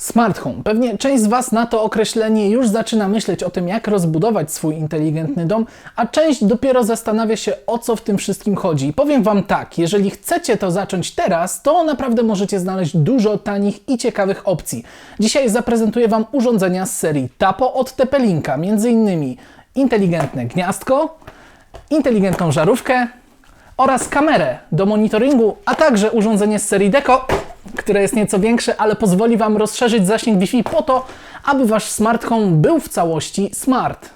Smart Home. Pewnie część z Was na to określenie już zaczyna myśleć o tym, jak rozbudować swój inteligentny dom, a część dopiero zastanawia się, o co w tym wszystkim chodzi. I powiem Wam tak, jeżeli chcecie to zacząć teraz, to naprawdę możecie znaleźć dużo tanich i ciekawych opcji. Dzisiaj zaprezentuję Wam urządzenia z serii Tapo od Tepelinka, innymi inteligentne gniazdko, inteligentną żarówkę oraz kamerę do monitoringu, a także urządzenie z serii Deco, które jest nieco większe, ale pozwoli Wam rozszerzyć zasięg Wi-Fi po to, aby Wasz smart home był w całości smart.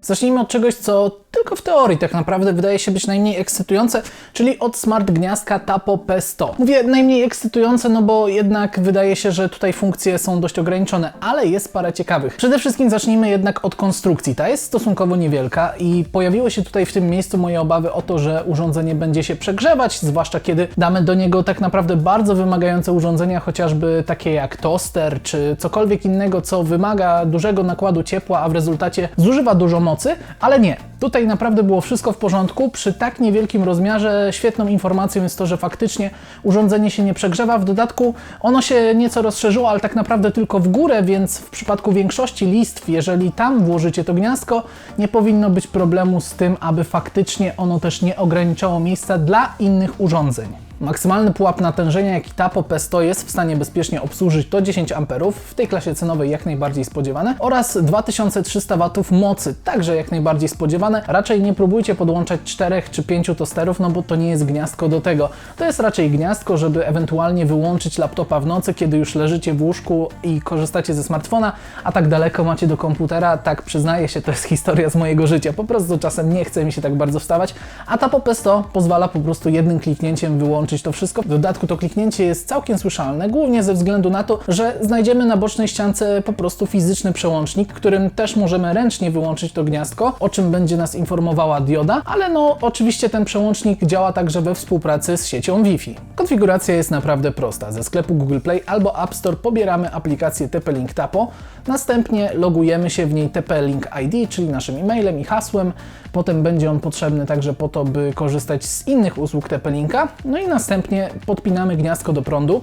Zacznijmy od czegoś, co tylko w teorii tak naprawdę wydaje się być najmniej ekscytujące, czyli od smart gniazdka Tapo P100. Mówię najmniej ekscytujące, no bo jednak wydaje się, że tutaj funkcje są dość ograniczone, ale jest parę ciekawych. Przede wszystkim zacznijmy jednak od konstrukcji. Ta jest stosunkowo niewielka i pojawiły się tutaj w tym miejscu moje obawy o to, że urządzenie będzie się przegrzewać, zwłaszcza kiedy damy do niego tak naprawdę bardzo wymagające urządzenia, chociażby takie jak toster czy cokolwiek innego, co wymaga dużego nakładu ciepła, a w rezultacie zużywa dużo mocy, ale nie. Tutaj naprawdę było wszystko w porządku. Przy tak niewielkim rozmiarze świetną informacją jest to, że faktycznie urządzenie się nie przegrzewa. W dodatku ono się nieco rozszerzyło, ale tak naprawdę tylko w górę, więc w przypadku większości listw, jeżeli tam włożycie to gniazdko, nie powinno być problemu z tym, aby faktycznie ono też nie ograniczało miejsca dla innych urządzeń. Maksymalny pułap natężenia, jaki Tapo P100 jest w stanie bezpiecznie obsłużyć to 10 A, w tej klasie cenowej jak najbardziej spodziewane, oraz 2300 W mocy, także jak najbardziej spodziewane. Raczej nie próbujcie podłączać 4 czy 5 tosterów, no bo to nie jest gniazdko do tego. To jest raczej gniazdko, żeby ewentualnie wyłączyć laptopa w nocy, kiedy już leżycie w łóżku i korzystacie ze smartfona, a tak daleko macie do komputera, tak przyznaję się, to jest historia z mojego życia. Po prostu czasem nie chce mi się tak bardzo wstawać, a Tapo P100 pozwala po prostu jednym kliknięciem wyłączyć to wszystko. W dodatku to kliknięcie jest całkiem słyszalne, głównie ze względu na to, że znajdziemy na bocznej ściance po prostu fizyczny przełącznik, którym też możemy ręcznie wyłączyć to gniazdko, o czym będzie nas informowała dioda, ale no oczywiście ten przełącznik działa także we współpracy z siecią Wi-Fi. Konfiguracja jest naprawdę prosta. Ze sklepu Google Play albo App Store pobieramy aplikację TP-Link Tapo, następnie logujemy się w niej TP-Link ID, czyli naszym e-mailem i hasłem. Potem będzie on potrzebny także po to, by korzystać z innych usług TP-Linka. No i następnie podpinamy gniazdko do prądu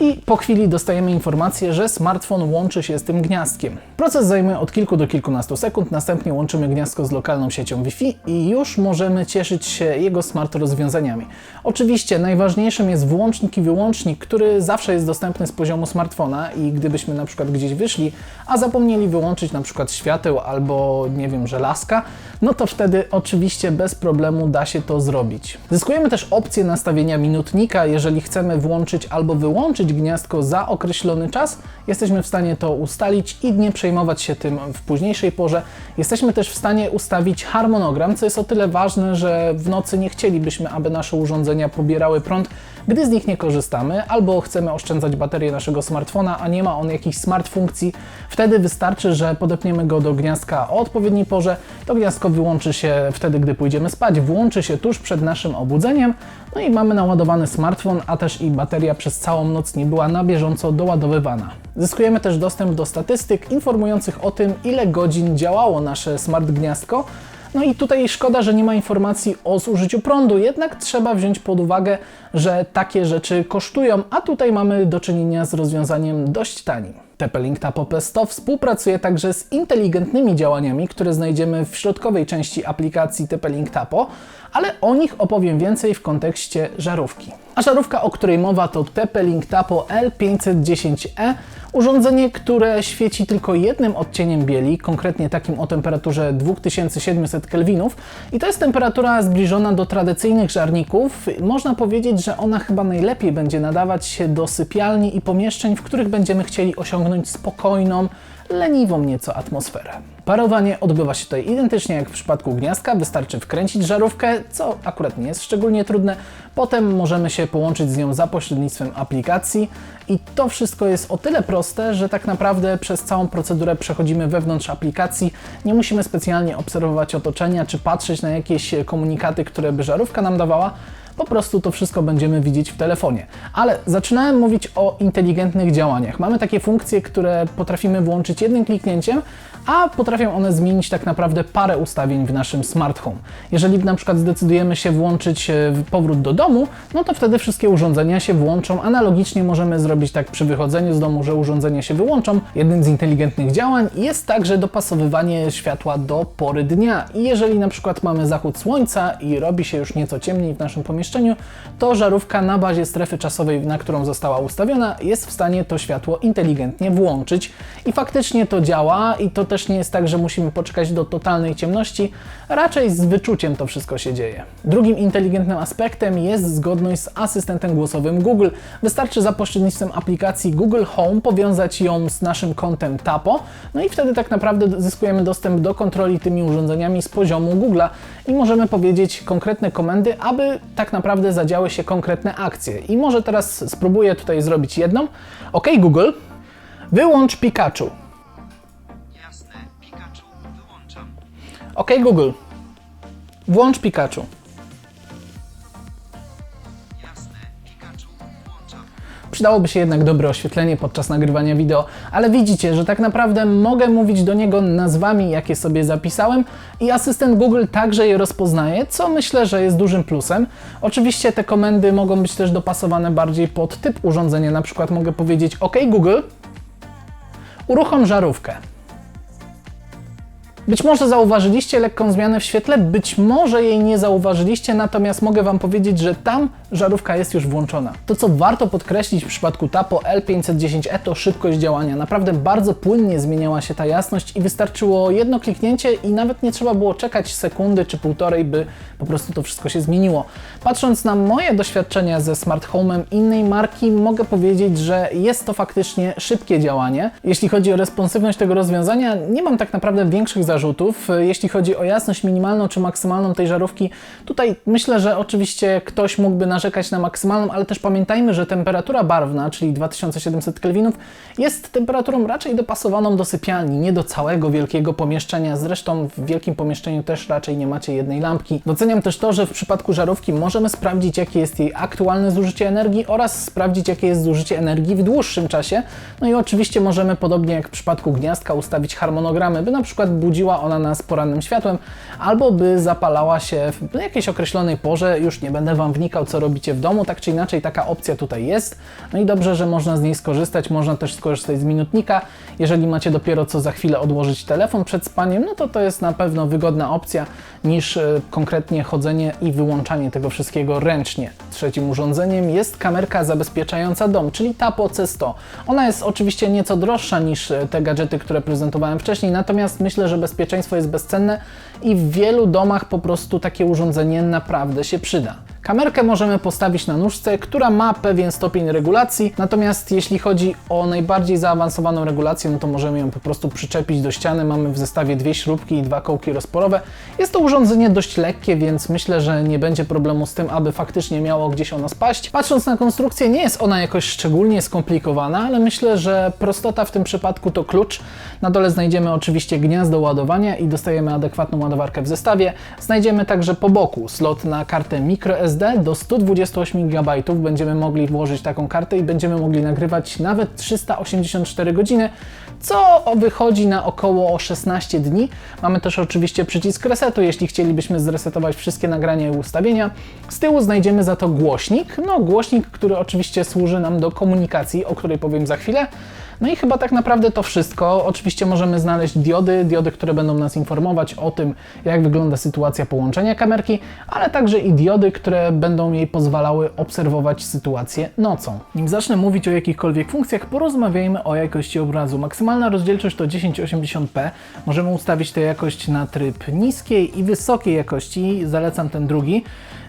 i po chwili dostajemy informację, że smartfon łączy się z tym gniazdkiem. Proces zajmuje od kilku do kilkunastu sekund, następnie łączymy gniazdko z lokalną siecią Wi-Fi i już możemy cieszyć się jego smart rozwiązaniami. Oczywiście najważniejszym jest włącznik i wyłącznik, który zawsze jest dostępny z poziomu smartfona i gdybyśmy na przykład gdzieś wyszli, a zapomnieli wyłączyć na przykład świateł albo nie wiem, żelazka, no to wtedy oczywiście bez problemu da się to zrobić. Zyskujemy też opcję nastawienia minutnika, jeżeli chcemy włączyć albo wyłączyć gniazdko za określony czas, jesteśmy w stanie to ustalić i nie przejmować się tym w późniejszej porze. Jesteśmy też w stanie ustawić harmonogram, co jest o tyle ważne, że w nocy nie chcielibyśmy, aby nasze urządzenia pobierały prąd, gdy z nich nie korzystamy, albo chcemy oszczędzać baterię naszego smartfona, a nie ma on jakichś smart funkcji. Wtedy wystarczy, że podepniemy go do gniazdka o odpowiedniej porze. To gniazdko wyłączy się wtedy, gdy pójdziemy spać, włączy się tuż przed naszym obudzeniem, no i mamy naładowany smartfon, a też i bateria przez całą noc nie była na bieżąco doładowywana. Zyskujemy też dostęp do statystyk informujących o tym, ile godzin działało nasze smart gniazdko. No i tutaj szkoda, że nie ma informacji o zużyciu prądu, jednak trzeba wziąć pod uwagę, że takie rzeczy kosztują, a tutaj mamy do czynienia z rozwiązaniem dość tanim. TP-Link Tapo P100 współpracuje także z inteligentnymi działaniami, które znajdziemy w środkowej części aplikacji TP-Link Tapo, ale o nich opowiem więcej w kontekście żarówki. A żarówka, o której mowa to TP-Link Tapo L510E, urządzenie, które świeci tylko jednym odcieniem bieli, konkretnie takim o temperaturze 2700 kelwinów i to jest temperatura zbliżona do tradycyjnych żarników. Można powiedzieć, że ona chyba najlepiej będzie nadawać się do sypialni i pomieszczeń, w których będziemy chcieli osiągnąć spokojną, leniwą nieco atmosferę. Parowanie odbywa się tutaj identycznie jak w przypadku gniazdka, wystarczy wkręcić żarówkę, co akurat nie jest szczególnie trudne. Potem możemy się połączyć z nią za pośrednictwem aplikacji i to wszystko jest o tyle proste, że tak naprawdę przez całą procedurę przechodzimy wewnątrz aplikacji. Nie musimy specjalnie obserwować otoczenia czy patrzeć na jakieś komunikaty, które by żarówka nam dawała. Po prostu to wszystko będziemy widzieć w telefonie. Ale zaczynałem mówić o inteligentnych działaniach. Mamy takie funkcje, które potrafimy włączyć jednym kliknięciem, a potrafią one zmienić tak naprawdę parę ustawień w naszym smart home. Jeżeli na przykład zdecydujemy się włączyć e, powrót do domu, no to wtedy wszystkie urządzenia się włączą. Analogicznie możemy zrobić tak przy wychodzeniu z domu, że urządzenia się wyłączą. Jednym z inteligentnych działań jest także dopasowywanie światła do pory dnia. I jeżeli na przykład mamy zachód słońca i robi się już nieco ciemniej w naszym pomieszczeniu, to żarówka na bazie strefy czasowej, na którą została ustawiona, jest w stanie to światło inteligentnie włączyć. I faktycznie to działa i to też nie jest tak, że musimy poczekać do totalnej ciemności, raczej z wyczuciem to wszystko się dzieje. Drugim inteligentnym aspektem jest zgodność z asystentem głosowym Google. Wystarczy za pośrednictwem aplikacji Google Home powiązać ją z naszym kontem Tapo, no i wtedy tak naprawdę zyskujemy dostęp do kontroli tymi urządzeniami z poziomu Google'a i możemy powiedzieć konkretne komendy, aby tak naprawdę zadziały się konkretne akcje. I może teraz spróbuję tutaj zrobić jedną. OK Google, wyłącz Pikachu. Jasne, Pikachu, wyłączam. OK Google, włącz Pikachu. Przydałoby się jednak dobre oświetlenie podczas nagrywania wideo, ale widzicie, że tak naprawdę mogę mówić do niego nazwami, jakie sobie zapisałem i asystent Google także je rozpoznaje, co myślę, że jest dużym plusem. Oczywiście te komendy mogą być też dopasowane bardziej pod typ urządzenia, na przykład mogę powiedzieć OK Google, uruchom żarówkę. Być może zauważyliście lekką zmianę w świetle, być może jej nie zauważyliście, natomiast mogę Wam powiedzieć, że tam żarówka jest już włączona. To, co warto podkreślić w przypadku Tapo L510e, to szybkość działania. Naprawdę bardzo płynnie zmieniała się ta jasność i wystarczyło jedno kliknięcie i nawet nie trzeba było czekać sekundy czy półtorej, by po prostu to wszystko się zmieniło. Patrząc na moje doświadczenia ze smart home'em innej marki, mogę powiedzieć, że jest to faktycznie szybkie działanie. Jeśli chodzi o responsywność tego rozwiązania, nie mam tak naprawdę większych zarzutów. Jeśli chodzi o jasność minimalną czy maksymalną tej żarówki, tutaj myślę, że oczywiście ktoś mógłby narzekać na maksymalną, ale też pamiętajmy, że temperatura barwna, czyli 2700 kelwinów, jest temperaturą raczej dopasowaną do sypialni, nie do całego wielkiego pomieszczenia. Zresztą w wielkim pomieszczeniu też raczej nie macie jednej lampki. Doceniam też to, że w przypadku żarówki możemy sprawdzić, jakie jest jej aktualne zużycie energii oraz sprawdzić, jakie jest zużycie energii w dłuższym czasie. No i oczywiście możemy, podobnie jak w przypadku gniazdka, ustawić harmonogramy, by na przykład budziła ona nas porannym światłem, albo by zapalała się w jakiejś określonej porze. Już nie będę Wam wnikał, co robicie w domu, tak czy inaczej taka opcja tutaj jest. No i dobrze, że można z niej skorzystać. Można też skorzystać z minutnika. Jeżeli macie dopiero co za chwilę odłożyć telefon przed spaniem, no to to jest na pewno wygodna opcja niż e, konkretnie chodzenie i wyłączanie tego wszystkiego ręcznie. Trzecim urządzeniem jest kamerka zabezpieczająca dom, czyli Tapo C100. Ona jest oczywiście nieco droższa niż e, te gadżety, które prezentowałem wcześniej, natomiast myślę, że bezpieczeństwo jest bezcenne i w wielu domach po prostu takie urządzenie naprawdę się przyda. Kamerkę możemy postawić na nóżce, która ma pewien stopień regulacji, natomiast jeśli chodzi o najbardziej zaawansowaną regulację, no to możemy ją po prostu przyczepić do ściany. Mamy w zestawie dwie śrubki i dwa kołki rozporowe. Jest to urządzenie dość lekkie, więc myślę, że nie będzie problemu z tym, aby faktycznie miało gdzieś ono spaść. Patrząc na konstrukcję, nie jest ona jakoś szczególnie skomplikowana, ale myślę, że prostota w tym przypadku to klucz. Na dole znajdziemy oczywiście gniazdo ładowania i dostajemy adekwatną ładowarkę w zestawie. Znajdziemy także po boku slot na kartę microSD do 128 GB. Będziemy mogli włożyć taką kartę i będziemy mogli nagrywać nawet 384 godziny, co wychodzi na około 16 dni. Mamy też oczywiście przycisk resetu, jeśli chcielibyśmy zresetować wszystkie nagrania i ustawienia. Z tyłu znajdziemy za to głośnik, no głośnik, który oczywiście służy nam do komunikacji, o której powiem za chwilę. No i chyba tak naprawdę to wszystko. Oczywiście możemy znaleźć diody, diody, które będą nas informować o tym, jak wygląda sytuacja połączenia kamerki, ale także i diody, które będą jej pozwalały obserwować sytuację nocą. Nim zacznę mówić o jakichkolwiek funkcjach, porozmawiajmy o jakości obrazu. Maksymalna rozdzielczość to 1080p. Możemy ustawić tę jakość na tryb niskiej i wysokiej jakości. Zalecam ten drugi.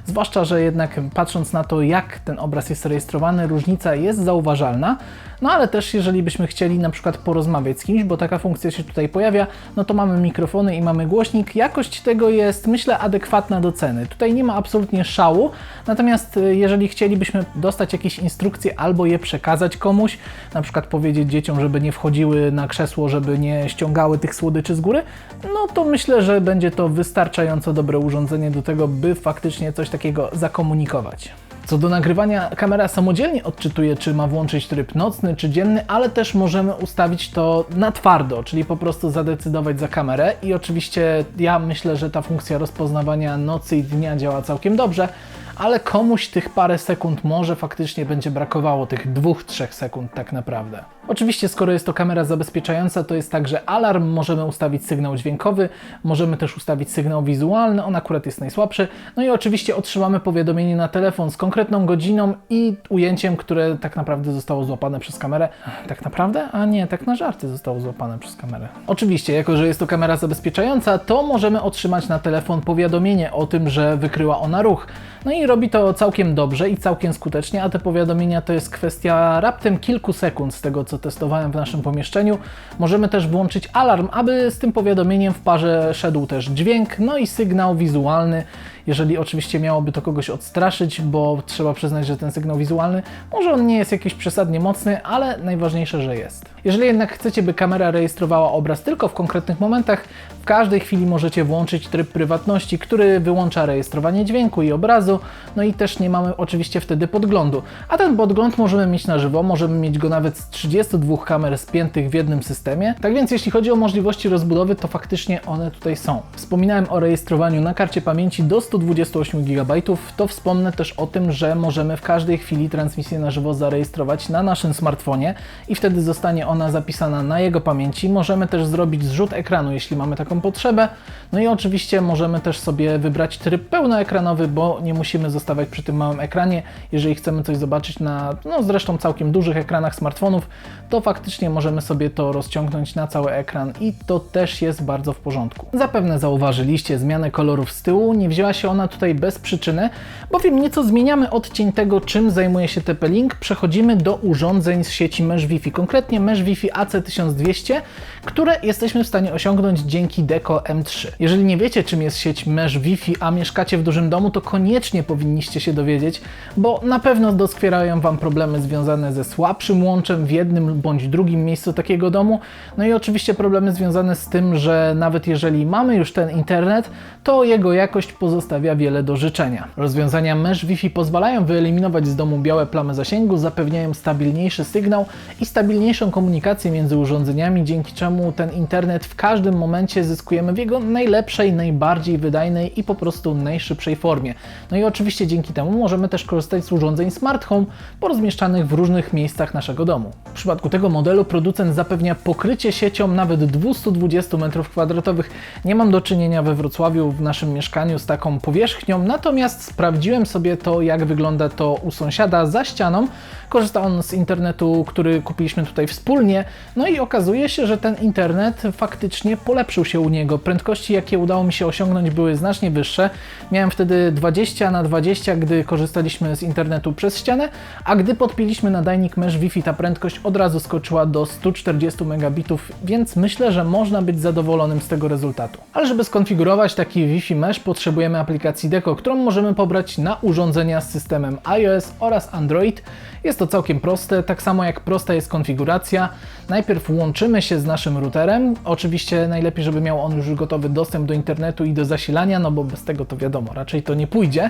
Zwłaszcza, że jednak patrząc na to, jak ten obraz jest rejestrowany, różnica jest zauważalna. No ale też, jeżeli byśmy chcieli na przykład porozmawiać z kimś, bo taka funkcja się tutaj pojawia, no to mamy mikrofony i mamy głośnik. Jakość tego jest, myślę, adekwatna do ceny. Tutaj nie ma absolutnie szału, natomiast y, jeżeli chcielibyśmy dostać jakieś instrukcje albo je przekazać komuś, na przykład powiedzieć dzieciom, żeby nie wchodziły na krzesło, żeby nie ściągały tych słodyczy z góry, no to myślę, że będzie to wystarczająco dobre urządzenie do tego, by faktycznie coś takiego zakomunikować. Co do nagrywania, kamera samodzielnie odczytuje, czy ma włączyć tryb nocny, czy dzienny, ale też możemy ustawić to na twardo, czyli po prostu zadecydować za kamerę. I oczywiście ja myślę, że ta funkcja rozpoznawania nocy i dnia działa całkiem dobrze, ale komuś tych parę sekund może faktycznie będzie brakowało, tych dwóch, trzech sekund tak naprawdę. Oczywiście, skoro jest to kamera zabezpieczająca, to jest także alarm, możemy ustawić sygnał dźwiękowy, możemy też ustawić sygnał wizualny, on akurat jest najsłabszy. No i oczywiście otrzymamy powiadomienie na telefon z konkretną godziną i ujęciem, które tak naprawdę zostało złapane przez kamerę. Tak naprawdę? A nie, tak na żarty zostało złapane przez kamerę. Oczywiście, jako że jest to kamera zabezpieczająca, to możemy otrzymać na telefon powiadomienie o tym, że wykryła ona ruch. No i robi to całkiem dobrze i całkiem skutecznie, a te powiadomienia to jest kwestia raptem kilku sekund z tego, co testowałem w naszym pomieszczeniu. Możemy też włączyć alarm, aby z tym powiadomieniem w parze szedł też dźwięk, no i sygnał wizualny, jeżeli oczywiście miałoby to kogoś odstraszyć, bo trzeba przyznać, że ten sygnał wizualny, może on nie jest jakiś przesadnie mocny, ale najważniejsze, że jest. Jeżeli jednak chcecie, by kamera rejestrowała obraz tylko w konkretnych momentach, w każdej chwili możecie włączyć tryb prywatności, który wyłącza rejestrowanie dźwięku i obrazu, no i też nie mamy oczywiście wtedy podglądu. A ten podgląd możemy mieć na żywo, możemy mieć go nawet z 32 kamer spiętych w jednym systemie. Tak więc jeśli chodzi o możliwości rozbudowy, to faktycznie one tutaj są. Wspominałem o rejestrowaniu na karcie pamięci do 128 GB, to wspomnę też o tym, że możemy w każdej chwili transmisję na żywo zarejestrować na naszym smartfonie i wtedy zostanie ona zapisana na jego pamięci. Możemy też zrobić zrzut ekranu, jeśli mamy taką potrzebę. No i oczywiście możemy też sobie wybrać tryb pełnoekranowy, bo nie musimy zostawać przy tym małym ekranie. Jeżeli chcemy coś zobaczyć na, no zresztą całkiem dużych ekranach smartfonów, to faktycznie możemy sobie to rozciągnąć na cały ekran i to też jest bardzo w porządku. Zapewne zauważyliście zmianę kolorów z tyłu, nie wzięła się ona tutaj bez przyczyny, bowiem nieco zmieniamy odcień tego, czym zajmuje się TP-Link, przechodzimy do urządzeń z sieci Mesh Wi-Fi, konkretnie Mesh Wi-Fi AC1200, które jesteśmy w stanie osiągnąć dzięki Deco M3. Jeżeli nie wiecie, czym jest sieć Mesh Wi-Fi, a mieszkacie w dużym domu, to koniecznie powinniście się dowiedzieć, bo na pewno doskwierają Wam problemy związane ze słabszym łączem w jednym bądź drugim miejscu takiego domu. No i oczywiście problemy związane z tym, że nawet jeżeli mamy już ten internet, to jego jakość pozostawia wiele do życzenia. Rozwiązania Mesh Wi-Fi pozwalają wyeliminować z domu białe plamy zasięgu, zapewniają stabilniejszy sygnał i stabilniejszą komunikację między urządzeniami, dzięki czemu ten internet w każdym momencie zyskujemy w jego najlepszej, najbardziej wydajnej i po prostu najszybszej formie. No i oczywiście dzięki temu możemy też korzystać z urządzeń smart home porozmieszczanych w różnych miejscach naszego domu. W przypadku tego modelu producent zapewnia pokrycie siecią nawet 220 m2. Nie mam do czynienia we Wrocławiu w naszym mieszkaniu z taką powierzchnią, natomiast sprawdziłem sobie to, jak wygląda to u sąsiada za ścianą. Korzysta on z internetu, który kupiliśmy tutaj wspólnie, no i okazuje się, że ten internet faktycznie polepszył się u niego. Prędkości, jakie udało mi się osiągnąć, były znacznie wyższe. Miałem wtedy 20 na 20, gdy korzystaliśmy z internetu przez ścianę, a gdy podpiliśmy nadajnik Mesh Wi-Fi, ta prędkość od razu skoczyła do 140 megabitów, więc myślę, że można być zadowolonym z tego rezultatu. Ale żeby skonfigurować taki Wi-Fi Mesh, potrzebujemy aplikacji Deco, którą możemy pobrać na urządzenia z systemem iOS oraz Android. Jest to całkiem proste, tak samo jak prosta jest konfiguracja. Najpierw łączymy się z naszym routerem. Oczywiście najlepiej, żeby miał on już gotowy dostęp do internetu i do zasilania, no bo bez tego to wiadomo, raczej to nie pójdzie.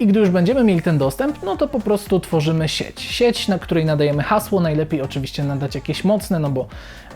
I gdy już będziemy mieli ten dostęp, no to po prostu tworzymy sieć. Sieć, na której nadajemy hasło, najlepiej oczywiście nadać jakieś mocne, no bo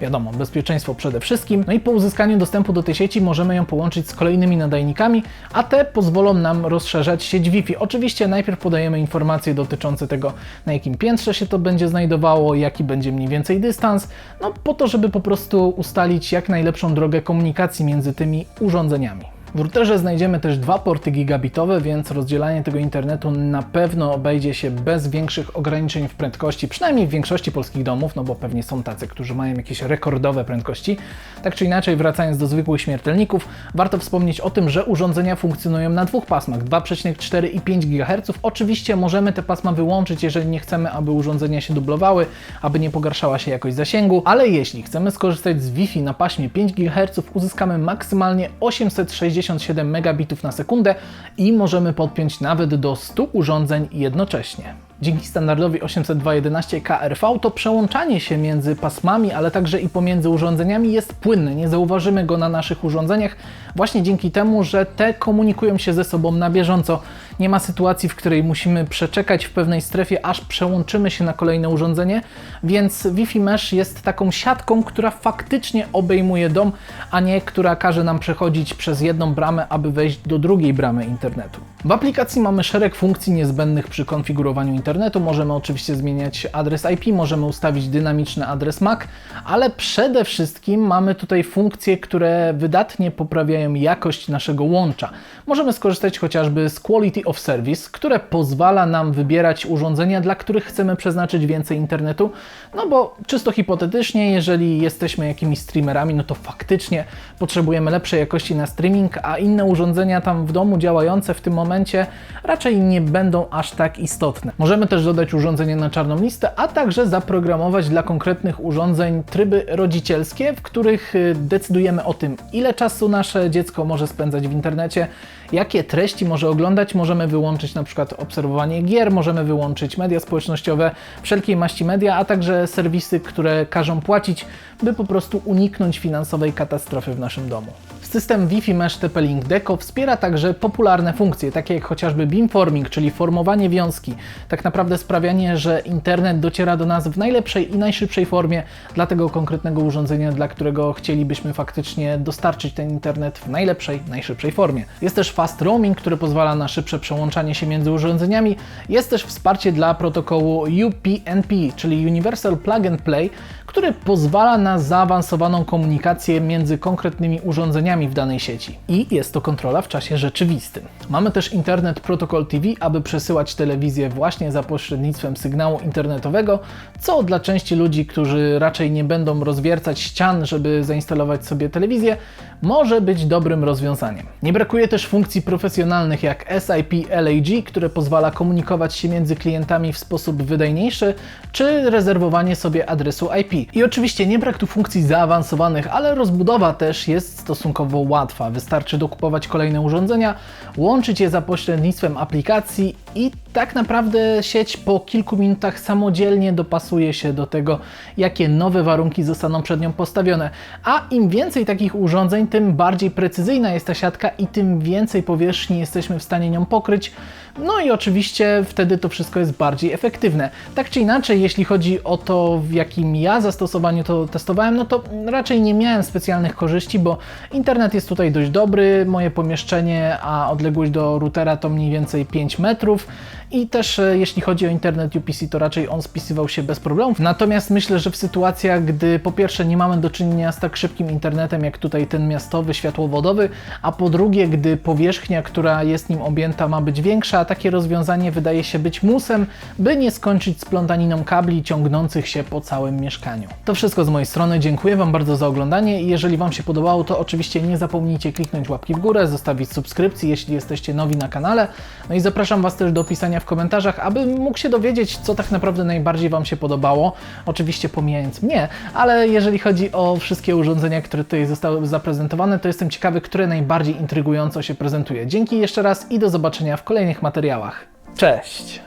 wiadomo, bezpieczeństwo przede wszystkim. No i po uzyskaniu dostępu do tej sieci możemy ją połączyć z kolejnymi nadajnikami, a te pozwolą nam rozszerzać sieć Wi-Fi. Oczywiście najpierw podajemy informacje dotyczące tego, na jakim piętrze się to będzie znajdowało, jaki będzie mniej więcej dystans, no po to, żeby po prostu ustalić jak najlepszą drogę komunikacji między tymi urządzeniami. W routerze znajdziemy też dwa porty gigabitowe, więc rozdzielanie tego internetu na pewno obejdzie się bez większych ograniczeń w prędkości, przynajmniej w większości polskich domów, no bo pewnie są tacy, którzy mają jakieś rekordowe prędkości. Tak czy inaczej, wracając do zwykłych śmiertelników, warto wspomnieć o tym, że urządzenia funkcjonują na dwóch pasmach 2,4 i 5 GHz. Oczywiście możemy te pasma wyłączyć, jeżeli nie chcemy, aby urządzenia się dublowały, aby nie pogarszała się jakość zasięgu, ale jeśli chcemy skorzystać z Wi-Fi na paśmie 5 GHz, uzyskamy maksymalnie 860 67 megabitów na sekundę i możemy podpiąć nawet do 100 urządzeń jednocześnie. Dzięki standardowi 802.11 KRV to przełączanie się między pasmami, ale także i pomiędzy urządzeniami jest płynne. Nie zauważymy go na naszych urządzeniach właśnie dzięki temu, że te komunikują się ze sobą na bieżąco. Nie ma sytuacji, w której musimy przeczekać w pewnej strefie, aż przełączymy się na kolejne urządzenie, więc Wi-Fi Mesh jest taką siatką, która faktycznie obejmuje dom, a nie która każe nam przechodzić przez jedną bramę, aby wejść do drugiej bramy internetu. W aplikacji mamy szereg funkcji niezbędnych przy konfigurowaniu internetu. Możemy oczywiście zmieniać adres IP, możemy ustawić dynamiczny adres MAC, ale przede wszystkim mamy tutaj funkcje, które wydatnie poprawiają jakość naszego łącza. Możemy skorzystać chociażby z Quality of Service, które pozwala nam wybierać urządzenia, dla których chcemy przeznaczyć więcej internetu. No bo czysto hipotetycznie, jeżeli jesteśmy jakimiś streamerami, no to faktycznie potrzebujemy lepszej jakości na streaming, a inne urządzenia tam w domu działające w tym momencie raczej nie będą aż tak istotne. Możemy też dodać urządzenie na czarną listę, a także zaprogramować dla konkretnych urządzeń tryby rodzicielskie, w których y, decydujemy o tym, ile czasu nasze dziecko może spędzać w internecie, jakie treści może oglądać. Możemy wyłączyć na przykład obserwowanie gier, możemy wyłączyć media społecznościowe, wszelkiej maści media, a także serwisy, które każą płacić, by po prostu uniknąć finansowej katastrofy w naszym domu. System Wi-Fi Mesh TP-Link Deco wspiera także popularne funkcje, takie jak chociażby beamforming, czyli formowanie wiązki. Tak naprawdę sprawianie, że internet dociera do nas w najlepszej i najszybszej formie dla tego konkretnego urządzenia, dla którego chcielibyśmy faktycznie dostarczyć ten internet w najlepszej, najszybszej formie. Jest też fast roaming, który pozwala na szybsze przełączanie się między urządzeniami. Jest też wsparcie dla protokołu UPnP, czyli Universal Plug and Play, który pozwala na zaawansowaną komunikację między konkretnymi urządzeniami w danej sieci. I jest to kontrola w czasie rzeczywistym. Mamy też Internet Protocol TV, aby przesyłać telewizję właśnie za pośrednictwem sygnału internetowego, co dla części ludzi, którzy raczej nie będą rozwiercać ścian, żeby zainstalować sobie telewizję, może być dobrym rozwiązaniem. Nie brakuje też funkcji profesjonalnych jak SIP LAG, które pozwala komunikować się między klientami w sposób wydajniejszy, czy rezerwowanie sobie adresu IP. I oczywiście nie brak tu funkcji zaawansowanych, ale rozbudowa też jest stosunkowo łatwa. Wystarczy dokupować kolejne urządzenia, łączyć je za pośrednictwem aplikacji i tak naprawdę sieć po kilku minutach samodzielnie dopasuje się do tego, jakie nowe warunki zostaną przed nią postawione. A im więcej takich urządzeń, tym bardziej precyzyjna jest ta siatka i tym więcej powierzchni jesteśmy w stanie nią pokryć. No i oczywiście wtedy to wszystko jest bardziej efektywne. Tak czy inaczej, jeśli chodzi o to, w jakim ja zastosowaniu to testowałem, no to raczej nie miałem specjalnych korzyści, bo internet jest tutaj dość dobry, moje pomieszczenie, a odległość do routera to mniej więcej 5 metrów i też e, jeśli chodzi o internet UPC, to raczej on spisywał się bez problemów. Natomiast myślę, że w sytuacjach, gdy po pierwsze nie mamy do czynienia z tak szybkim internetem, jak tutaj ten miastowy, światłowodowy, a po drugie, gdy powierzchnia, która jest nim objęta, ma być większa, takie rozwiązanie wydaje się być musem, by nie skończyć splątaniną kabli ciągnących się po całym mieszkaniu. To wszystko z mojej strony. Dziękuję Wam bardzo za oglądanie i jeżeli Wam się podobało, to oczywiście nie zapomnijcie kliknąć łapki w górę, zostawić subskrypcji, jeśli jesteście nowi na kanale. No i zapraszam Was też do pisania w komentarzach, aby mógł się dowiedzieć, co tak naprawdę najbardziej Wam się podobało. Oczywiście pomijając mnie, ale jeżeli chodzi o wszystkie urządzenia, które tutaj zostały zaprezentowane, to jestem ciekawy, które najbardziej intrygująco się prezentuje. Dzięki jeszcze raz i do zobaczenia w kolejnych materiałach. Cześć!